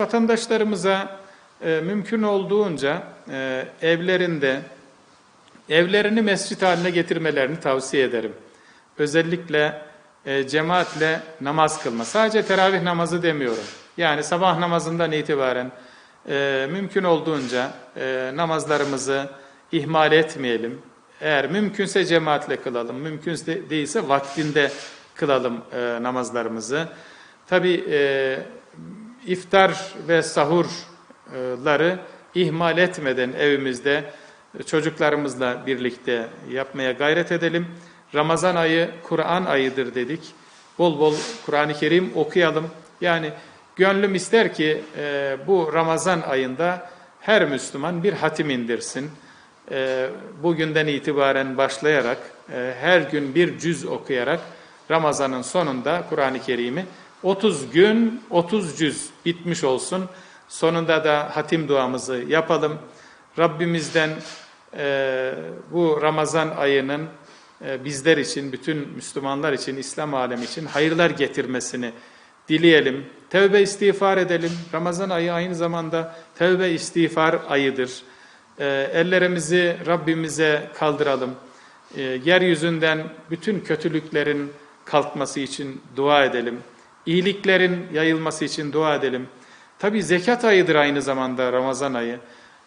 Vatandaşlarımıza e, mümkün olduğunca e, evlerinde evlerini mescit haline getirmelerini tavsiye ederim. Özellikle e, cemaatle namaz kılma. Sadece teravih namazı demiyorum. Yani sabah namazından itibaren e, mümkün olduğunca e, namazlarımızı ihmal etmeyelim. Eğer mümkünse cemaatle kılalım, mümkünse değilse vaktinde kılalım e, namazlarımızı. Tabii e, iftar ve sahurları ihmal etmeden evimizde çocuklarımızla birlikte yapmaya gayret edelim. Ramazan ayı Kur'an ayıdır dedik. Bol bol Kur'an-ı Kerim okuyalım. Yani gönlüm ister ki e, bu Ramazan ayında her Müslüman bir hatim indirsin. E, bugünden itibaren başlayarak e, her gün bir cüz okuyarak Ramazan'ın sonunda Kur'an-ı Kerim'i 30 gün 30 cüz bitmiş olsun. Sonunda da hatim duamızı yapalım. Rabbimizden e, bu Ramazan ayının e, bizler için, bütün Müslümanlar için, İslam alemi için hayırlar getirmesini dileyelim. Tevbe istiğfar edelim. Ramazan ayı aynı zamanda tevbe istiğfar ayıdır. E, ellerimizi Rabbimize kaldıralım. E, yeryüzünden bütün kötülüklerin kalkması için dua edelim. İyiliklerin yayılması için dua edelim. Tabi zekat ayıdır aynı zamanda Ramazan ayı.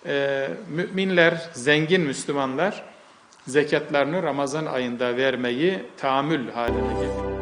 Ee, müminler, zengin Müslümanlar zekatlarını Ramazan ayında vermeyi tahammül haline getirir.